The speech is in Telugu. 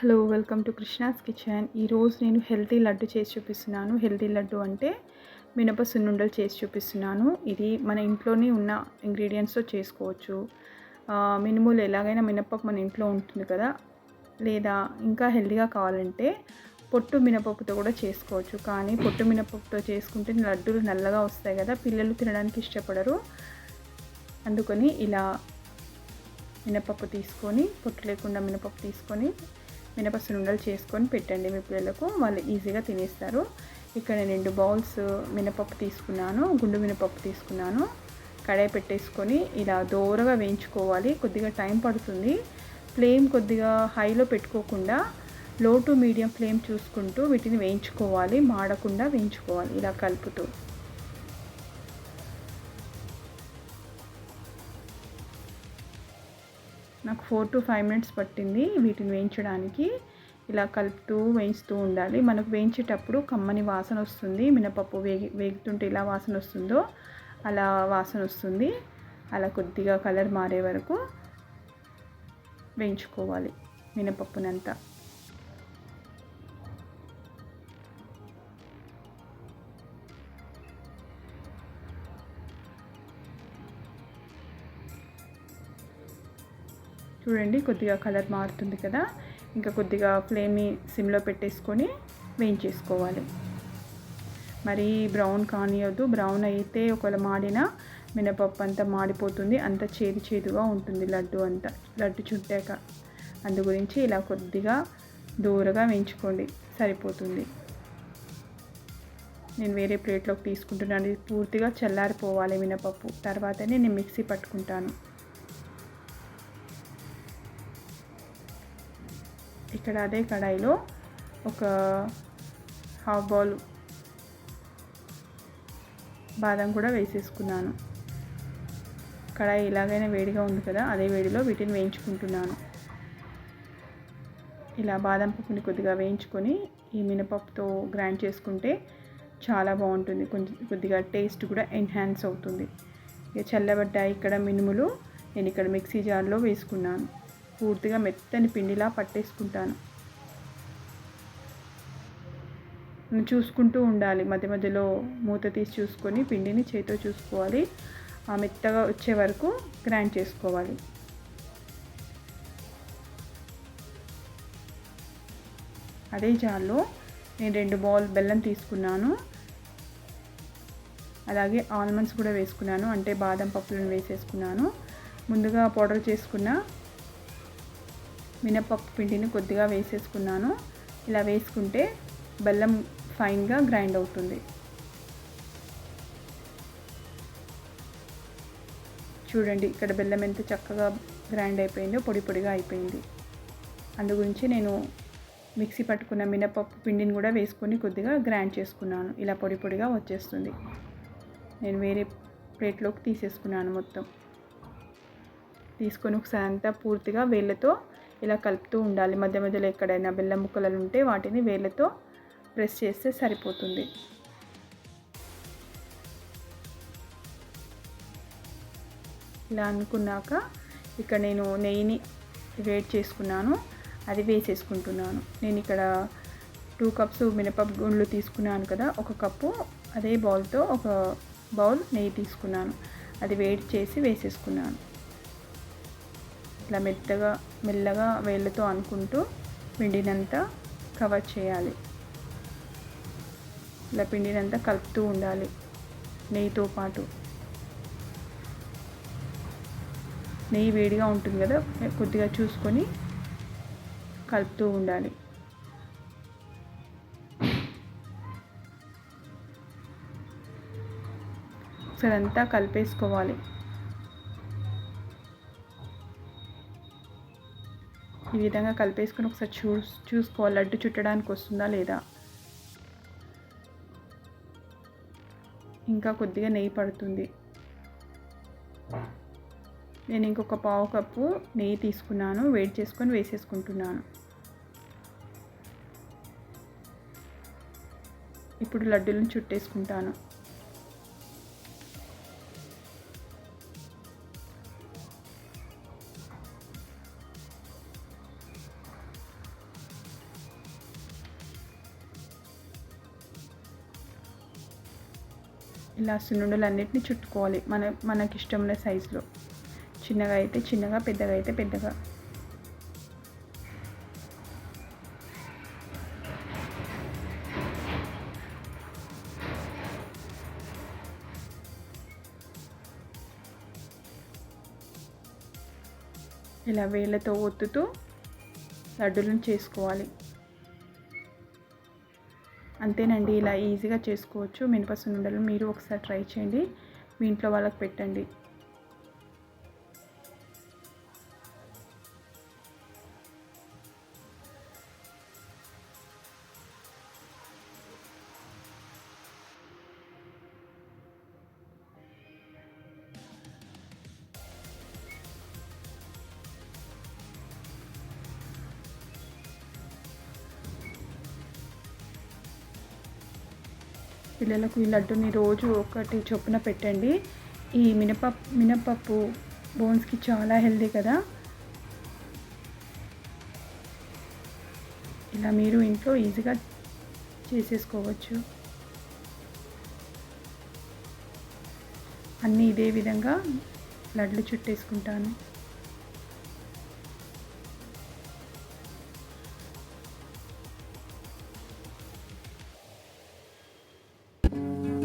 Hello welcome to Krishna's kitchen. ఈరోజు నేను హెల్తీ లడ్డు చేసి చూపిస్తున్నాను. హెల్తీ లడ్డు అంటే మినప సున్నుండలు చేసి చూపిస్తున్నాను. ఇది మన ఇంట్లోనే ఉన్న ఇంగ్రీడియంట్స్తో చేసుకోవచ్చు. మినుములు ఎలాగైనా మినపప్పు మన ఇంట్లో ఉంటుంది కదా. లేదా ఇంకా హెల్తీగా కావాలంటే పొట్టు మినపప్పుతో కూడా చేసుకోవచ్చు. కానీ పొట్టు మినపప్పుతో చేసుకుంటే లడ్డూలు నల్లగా వస్తాయి కదా. పిల్లలు తినడానికి ఇష్టపడరు. అందుకని ఇలా మినపప్పు తీసుకొని పొట్టు లేకుండా మినపప్పు తీసుకొని మినప సున్నుండలు చేసుకొని పెట్టండి మీ పిల్లలకు. వాళ్ళు ఈజీగా తినేస్తారు. ఇక్కడ నేను రెండు బౌల్స్ మినపప్పు తీసుకున్నాను గుండు మినపప్పు తీసుకున్నాను. కడాయి పెట్టేసుకొని ఇలా దోరగా వేయించుకోవాలి. కొద్దిగా టైం పడుతుంది. ఫ్లేమ్ కొద్దిగా హైలో పెట్టుకోకుండా లో టు మీడియం ఫ్లేమ్ చూసుకుంటూ వీటిని వేయించుకోవాలి. మాడకుండా వేయించుకోవాలి ఇలా కలుపుతూ. నాకు ఫోర్ టు ఫైవ్ మినిట్స్ పట్టింది వీటిని వేయించడానికి. ఇలా కలుపుతూ వేయిస్తూ ఉండాలి. మనకు వేయించేటప్పుడు కమ్మని వాసన వస్తుంది. మినపప్పు వేగి వేగుతుంటే ఎలా వాసన వస్తుందో అలా వాసన వస్తుంది. అలా కొద్దిగా కలర్ మారే వరకు వేయించుకోవాలి మినపప్పునంతా. చూడండి కొద్దిగా కలర్ మారుతుంది కదా. ఇంకా కొద్దిగా ఫ్లేమ్ని సిమ్లో పెట్టేసుకొని వేయించేసుకోవాలి. మరి బ్రౌన్ కానియొద్దు. బ్రౌన్ అయితే ఒకవేళ మాడిన మినపప్పు అంతా మాడిపోతుంది. అంత చేదు చేదుగా ఉంటుంది లడ్డు అంతా. లడ్డు చుట్టాక. అందు గురించి ఇలా కొద్దిగా దూరగా వేయించుకోండి. సరిపోతుంది. నేను వేరే ప్లేట్లోకి తీసుకుంటున్నాను. పూర్తిగా చల్లారిపోవాలి మినపప్పు. తర్వాతనే నేను మిక్సీ పట్టుకుంటాను. ఇక్కడ అదే కడాయిలో ఒక హాఫ్ బౌల్ బాదం కూడా వేసేసుకున్నాను. కడాయి ఇలాగైనా వేడిగా ఉంది కదా అదే వేడిలో వీటిని వేయించుకుంటున్నాను. ఇలా బాదం పప్పుని కొద్దిగా వేయించుకొని ఈ మినపప్పుతో గ్రైండ్ చేసుకుంటే చాలా బాగుంటుంది. కొంచెం కొద్దిగా టేస్ట్ కూడా ఎన్హాన్స్ అవుతుంది. ఇక చల్లబడ్డాయి ఇక్కడ మినుములు నేను ఇక్కడ మిక్సీ జార్లో వేసుకున్నాను. పూర్తిగా మెత్తని పిండిలా పట్టేసుకుంటాను. చూసుకుంటూ ఉండాలి. మధ్య మధ్యలో మూత తీసి చూసుకొని పిండిని చేతితో చూసుకోవాలి. ఆ మెత్తగా వచ్చే వరకు గ్రైండ్ చేసుకోవాలి. అదే జార్లో నేను రెండు బౌల్ బెల్లం తీసుకున్నాను. అలాగే ఆల్మండ్స్ కూడా వేసుకున్నాను. అంటే బాదం పప్పులను వేసేసుకున్నాను. ముందుగా పౌడర్ చేసుకున్న మినపప్పు పిండిని కొద్దిగా వేసేసుకున్నాను. ఇలా వేసుకుంటే బెల్లం ఫైన్గా గ్రైండ్ అవుతుంది. చూడండి ఇక్కడ బెల్లం ఎంత చక్కగా గ్రైండ్ అయిపోయిందో పొడి పొడిగా అయిపోయింది. అందు గురించి నేను మిక్సీ పట్టుకున్న మినపప్పు పిండిని కూడా వేసుకొని కొద్దిగా గ్రైండ్ చేసుకున్నాను. ఇలా పొడి పొడిగా వచ్చేస్తుంది. నేను వేరే ప్లేట్లోకి తీసేసుకున్నాను మొత్తం. తీసుకొని ఒకసారి అంతా పూర్తిగా వేళ్ళతో ఇలా కలుపుతూ ఉండాలి. మధ్య మధ్యలో ఎక్కడైనా బెల్లం ముక్కలు ఉంటే వాటిని వేళ్ళతో ప్రెస్ చేస్తే సరిపోతుంది. ఇలా అనుకున్నాక ఇక్కడ నేను నెయ్యిని వేడి చేసుకున్నాను. అది వేసేసుకుంటున్నాను. నేను ఇక్కడ టూ కప్స్ మినపప్పు గుండ్లు తీసుకున్నాను కదా ఒక కప్పు అదే బౌల్తో ఒక బౌల్ నెయ్యి తీసుకున్నాను. అది వేడి చేసి వేసేసుకున్నాను. ఇట్లా మెత్తగా మెల్లగా వేళ్ళతో అనుకుంటూ పిండినంత కవర్ చేయాలి. ఇలా పిండినంత కలుపుతూ ఉండాలి నెయ్యితో పాటు. నెయ్యి వేడిగా ఉంటుంది కదా కొద్దిగా చూసుకొని కలుపుతూ ఉండాలి. ఒకసారి అంతా కలిపేసుకోవాలి. ఈ విధంగా కలిపేసుకొని ఒకసారి చూ చూసుకోవాలి. లడ్డు చుట్టడానికి వస్తుందా లేదా? ఇంకా కొద్దిగా నెయ్యి పడుతుంది. నేను ఇంకొక పావు కప్పు నెయ్యి తీసుకున్నాను. వేడి చేసుకొని వేసేసుకుంటున్నాను. ఇప్పుడు లడ్డూలను చుట్టేసుకుంటాను. ఇలా సున్నుండలు చుట్టుకోవాలి మన మనకి ఇష్టమైన సైజులో. చిన్నగా అయితే చిన్నగా పెద్దగా అయితే పెద్దగా. ఇలా వేళ్ళతో ఒత్తుతూ లడ్డూలను చేసుకోవాలి. అంతేనండి ఇలా ఈజీగా చేసుకోవచ్చు. మినప సున్నుండలు మీరు ఒకసారి ట్రై చేయండి. మీ ఇంట్లో వాళ్ళకి పెట్టండి. పిల్లలకు ఈ లడ్డుని రోజు ఒకటి చొప్పున పెట్టండి. ఈ మినప మినపప్పు బోన్స్కి చాలా హెల్దీ కదా. ఇలా మీరు ఇంట్లో ఈజీగా చేసేసుకోవచ్చు. అన్నీ ఇదే విధంగా లడ్లు చుట్టేసుకుంటాను. you